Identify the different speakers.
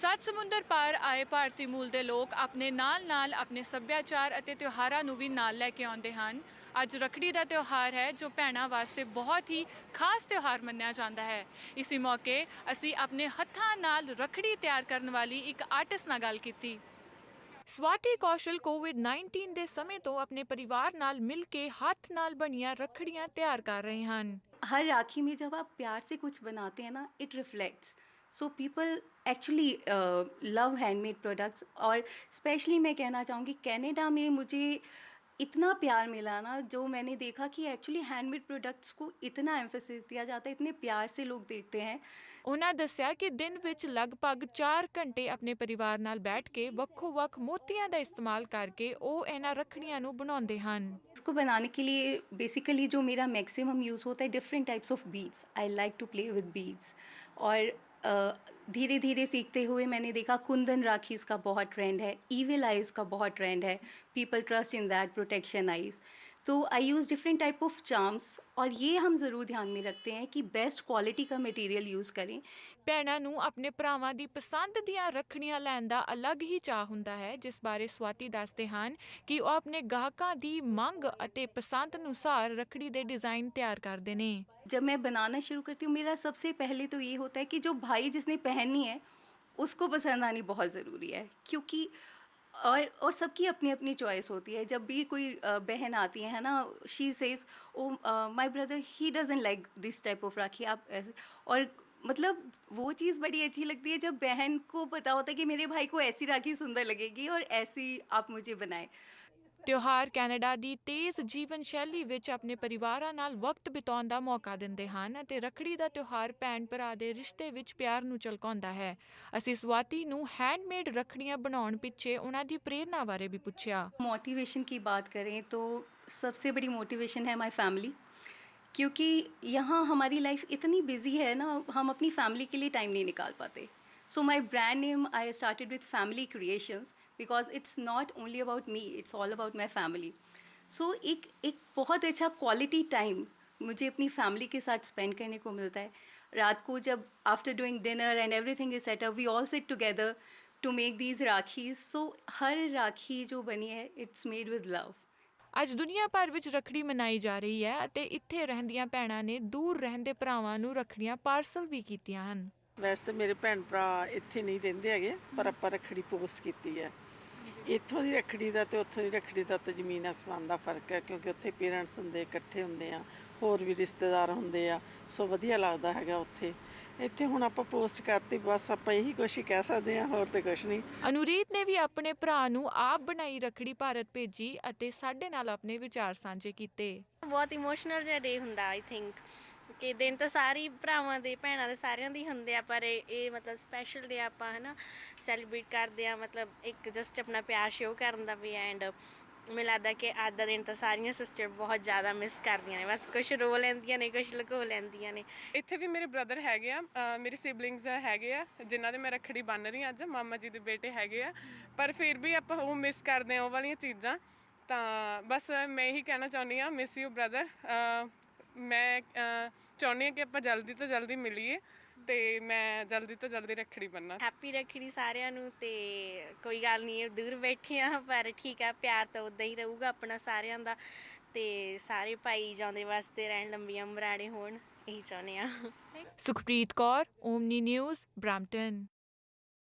Speaker 1: ਸੱਤ ਸਮੁੰਦਰ ਪਾਰ ਆਏ ਭਾਰਤੀ ਮੂਲ ਦੇ ਲੋਕ ਆਪਣੇ ਨਾਲ-ਨਾਲ ਆਪਣੇ ਸੱਭਿਆਚਾਰ ਅਤੇ ਤਿਉਹਾਰਾਂ ਨੂੰ ਵੀ ਨਾਲ ਲੈ ਕੇ ਆਉਂਦੇ ਹਨ। ਅੱਜ ਰਖੜੀ ਦਾ ਤਿਉਹਾਰ ਹੈ, ਜੋ ਭੈਣਾਂ ਵਾਸਤੇ ਬਹੁਤ ਹੀ ਖਾਸ ਤਿਉਹਾਰ ਮੰਨਿਆ ਜਾਂਦਾ ਹੈ। ਇਸੇ ਮੌਕੇ ਅਸੀਂ ਆਪਣੇ ਹੱਥਾਂ ਨਾਲ ਰਖੜੀ ਤਿਆਰ ਕਰਨ ਵਾਲੀ ਇੱਕ ਆਰਟਿਸਟ ਨਾਲ ਗੱਲ ਕੀਤੀ। ਸਵਾਤੀ ਕੌਸ਼ਲ ਕੋਵਿਡ-19 ਦੇ ਸਮੇਂ ਤੋਂ ਆਪਣੇ ਪਰਿਵਾਰ ਨਾਲ ਮਿਲ ਕੇ ਹੱਥ ਨਾਲ ਬਣੀਆਂ ਰਖੜੀਆਂ ਤਿਆਰ ਕਰ ਰਹੇ ਹਨ।
Speaker 2: ਹਰ ਰਾਖੀ ਮੇ ਜਬ ਆਪ ਪਿਆਰ ਸੇ ਕੁਝ ਬਣਾਤੇ ਹੈ ਨਾ it reflects so people actually love handmade products और स्पेशली मैं कहना चाहूँगी कनाडा में मुझे इतना प्यार मिला ना जो मैंने देखा कि एक्चुअली हैंडमेड प्रोडक्ट्स को इतना एम्फोसिस दिया जाता है इतने प्यार से लोग देखते हैं
Speaker 1: ਉਹਨਾਂ ਦੱਸਿਆ ਕਿ ਦਿਨ ਵਿੱਚ ਲਗਭਗ 4 ਘੰਟੇ ਆਪਣੇ ਪਰਿਵਾਰ ਨਾਲ ਬੈਠ ਕੇ ਵੱਖੋ-ਵੱਖ ਮੋਤੀਆਂ ਦਾ ਇਸਤੇਮਾਲ ਕਰਕੇ ਉਹ ਇਹਨਾਂ ਰੱਖੜੀਆਂ ਨੂੰ ਬਣਾਉਂਦੇ ਹਨ
Speaker 2: इसको बनाने के लिए बेसिकली जो मेरा मैक्सिमम यूज़ होता है different types of beads I like to play with beads और 呃 धीरे धीरे सीखते हुए मैंने देखा कुंदन राखीज़ का बहुत ट्रेंड है ईविल आइज़ का बहुत ट्रेंड है people trust in that protection eyes तो I use different type of charms और ये हम ज़रूर ध्यान में रखते हैं कि बेस्ट क्वालिटी का मटेरियल यूज़ करें
Speaker 1: ਭੈਣਾਂ ਨੂੰ ਆਪਣੇ ਭਰਾਵਾਂ ਦੀ ਪਸੰਦ ਦੀਆਂ ਰੱਖੜੀਆਂ ਲੈਣ ਦਾ ਅਲੱਗ ਹੀ ਚਾਹ ਹੁੰਦਾ ਹੈ ਜਿਸ ਬਾਰੇ ਸਵਾਤੀ ਦੱਸਦੇ ਹਨ ਕਿ ਉਹ ਆਪਣੇ ਗਾਹਕਾਂ ਦੀ ਮੰਗ ਅਤੇ ਪਸੰਦ ਅਨੁਸਾਰ ਰੱਖੜੀ ਦੇ ਡਿਜ਼ਾਈਨ ਤਿਆਰ ਕਰਦੇ ਨੇ
Speaker 2: जब मैं बनाना शुरू करती हूँ मेरा सबसे पहले तो ये होता है कि जो भाई जिसने पहननी है उसको पसंद आनी बहुत ज़रूरी है, क्योंकि और और सबकी अपनी अपनी चॉइस होती है। जब भी कोई बहन आती है ना she says oh my brother he doesn't like this type of rakhi. आप ऐसे, और मतलब वो चीज़ बड़ी अच्छी लगती है, जब बहन को पता होता है कि मेरे भाई को ऐसी राखी सुंदर लगेगी और ऐसी आप मुझे बनाएँ।
Speaker 1: ਤਿਉਹਾਰ ਕੈਨੇਡਾ ਦੀ ਤੇਜ਼ ਜੀਵਨ ਸ਼ੈਲੀ ਵਿੱਚ ਆਪਣੇ ਪਰਿਵਾਰਾਂ ਨਾਲ ਵਕਤ ਬਿਤਾਉਣ ਦਾ ਮੌਕਾ ਦਿੰਦੇ ਹਨ ਅਤੇ ਰੱਖੜੀ ਦਾ ਤਿਉਹਾਰ ਭੈਣ ਭਰਾ ਦੇ ਰਿਸ਼ਤੇ ਵਿੱਚ ਪਿਆਰ ਨੂੰ ਝਲਕਾਉਂਦਾ ਹੈ ਅਸੀਂ ਸਵਾਤੀ ਨੂੰ ਹੈਂਡਮੇਡ ਰੱਖੜੀਆਂ ਬਣਾਉਣ ਪਿੱਛੇ ਉਹਨਾਂ ਦੀ ਪ੍ਰੇਰਨਾ ਬਾਰੇ ਵੀ ਪੁੱਛਿਆ
Speaker 2: मोटिवेशन की बात करें तो सबसे बड़ी मोटिवेशन है माय फैमिली क्योंकि यहाँ हमारी लाइफ इतनी बिजी है ना हम अपनी फैमिली के लिए टाइम नहीं निकाल पाते so my brand name I started with family creations because it's not only about me it's all about my family so एक एक बहुत अच्छा क्वालिटी टाइम मुझे अपनी फैमिली के साथ स्पेंड करने को मिलता है रात को जब after doing dinner and everything is set up we all sit together to make these rakhis so हर राखी जो बनी है इट्स मेड विद लव
Speaker 1: ਅੱਜ ਦੁਨੀਆ ਭਰ ਵਿੱਚ ਰੱਖੜੀ ਮਨਾਈ ਜਾ ਰਹੀ ਹੈ ਅਤੇ ਇੱਥੇ ਰਹਿੰਦੀਆਂ ਭੈਣਾਂ ਨੇ ਦੂਰ ਰਹਿੰਦੇ ਭਰਾਵਾਂ ਨੂੰ ਰੱਖੜੀਆਂ ਪਾਰਸਲ ਵੀ ਕੀਤੀਆਂ ਹਨ
Speaker 3: ਵੈਸੇ ਤਾਂ ਮੇਰੇ ਭੈਣ ਭਰਾ ਇੱਥੇ ਨਹੀਂ ਰਹਿੰਦੇ ਹੈਗੇ ਪਰ ਆਪਾਂ ਰੱਖੜੀ ਪੋਸਟ ਕੀਤੀ ਹੈ। ਇੱਥੋਂ ਦੀ ਰੱਖੜੀ ਦਾ ਤੇ ਉੱਥੋਂ ਦੀ ਰੱਖੜੀ ਦਾ ਤਾਂ ਜ਼ਮੀਨ ਅਸਮਾਨ ਦਾ ਫ਼ਰਕ ਹੈ ਕਿਉਂਕਿ ਉੱਥੇ ਪੇਰੈਂਟਸ ਹੁੰਦੇ ਇਕੱਠੇ ਹੁੰਦੇ ਆ ਹੋਰ ਵੀ ਰਿਸ਼ਤੇਦਾਰ ਹੁੰਦੇ ਆ ਸੋ ਵਧੀਆ ਲੱਗਦਾ ਹੈਗਾ ਉੱਥੇ। ਇੱਥੇ ਹੁਣ ਆਪਾਂ ਪੋਸਟ ਕਰਤੀ ਬਸ ਆਪਾਂ ਇਹੀ ਕੁਛ ਹੀ ਕਹਿ ਸਕਦੇ ਆ ਹੋਰ ਤੇ ਕੁਛ ਨਹੀਂ।
Speaker 1: ਅਨੁਰੀਤ ਨੇ ਵੀ ਆਪਣੇ ਭਰਾ ਨੂੰ ਆਪ ਬਣਾਈ ਰੱਖੜੀ ਭਾਰਤ ਭੇਜੀ ਅਤੇ ਸਾਡੇ ਨਾਲ ਆਪਣੇ ਵਿਚਾਰ ਸਾਂਝੇ ਕੀਤੇ।
Speaker 4: ਬਹੁਤ ਇਮੋਸ਼ਨਲ ਜਿਹਾ ਡੇ ਹੁੰਦਾ ਆਈ ਥਿੰਕ ਕਿ ਦਿਨ ਤਾਂ ਸਾਰੇ ਹੀ ਭਰਾਵਾਂ ਦੇ ਭੈਣਾਂ ਦੇ ਸਾਰਿਆਂ ਦੀ ਹੁੰਦੇ ਆ ਪਰ ਇਹ ਇਹ ਮਤਲਬ ਸਪੈਸ਼ਲ ਡੇ ਆਪਾਂ ਹਨਾ ਸੈਲੀਬ੍ਰੇਟ ਕਰਦੇ ਆ ਮਤਲਬ ਇੱਕ ਜਸਟ ਆਪਣਾ ਪਿਆਰ ਸ਼ੋ ਕਰਨ ਦਾ ਵੀ ਐਂਡ ਮੈਨੂੰ ਲੱਗਦਾ ਕਿ ਅੱਜ ਦਾ ਦਿਨ ਤਾਂ ਸਾਰੀਆਂ ਸਿਸਟਰ ਬਹੁਤ ਜ਼ਿਆਦਾ ਮਿਸ ਕਰਦੀਆਂ ਨੇ ਬਸ ਕੁਝ ਰੋ ਲੈਂਦੀਆਂ ਨੇ ਕੁਝ ਲੁਕੋ ਲੈਂਦੀਆਂ ਨੇ।
Speaker 5: ਇੱਥੇ ਵੀ ਮੇਰੇ ਬ੍ਰਦਰ ਹੈਗੇ ਆ ਅ, ਮੇਰੇ ਸਿਬਲਿੰਗਸ ਹੈਗੇ ਆ ਜਿਨ੍ਹਾਂ ਦੇ ਮੈਂ ਰੱਖੜੀ ਬੰਨ ਰਹੀ ਹਾਂ ਅੱਜ ਮਾਮਾ ਜੀ ਦੇ ਬੇਟੇ ਹੈਗੇ ਆ ਪਰ ਫਿਰ ਵੀ ਆਪਾਂ ਉਹ ਮਿਸ ਕਰਦੇ ਆ ਉਹ ਵਾਲੀਆਂ ਚੀਜ਼ਾਂ ਤਾਂ ਬਸ ਮੈਂ ਇਹੀ ਕਹਿਣਾ ਚਾਹੁੰਦੀ ਆ ਮਿਸ ਯੂ ਬ੍ਰਦਰ ਮੈਂ ਚਾਹੁੰਦੀ ਆ ਕਿ ਆਪਾਂ ਜਲਦੀ ਤੋਂ ਜਲਦੀ ਮਿਲੀਏ ਤੇ ਮੈਂ ਜਲਦੀ ਤੋਂ ਜਲਦੀ ਰੱਖੜੀ ਬੰਨਾਂ।
Speaker 4: ਹੈਪੀ ਰੱਖੜੀ ਸਾਰਿਆਂ ਨੂੰ ਤੇ ਕੋਈ ਗੱਲ ਨਹੀਂ ਦੂਰ ਬੈਠੇ ਆ ਪਰ ਠੀਕ ਆ ਪਿਆਰ ਤਾਂ ਉਦਾਂ ਹੀ ਰਹੂਗਾ ਆਪਣਾ ਸਾਰਿਆਂ ਦਾ ਤੇ ਸਾਰੇ ਭਾਈ ਜਾਂਦੇ ਵਾਸਤੇ ਰਹਿਣ ਲੰਬੀਆਂ ਉਮਰਾਣੇ ਹੋਣ ਇਹੀ ਚਾਹੁੰਦੇ ਆ
Speaker 1: Sukhpreet Kaur Omni News Brampton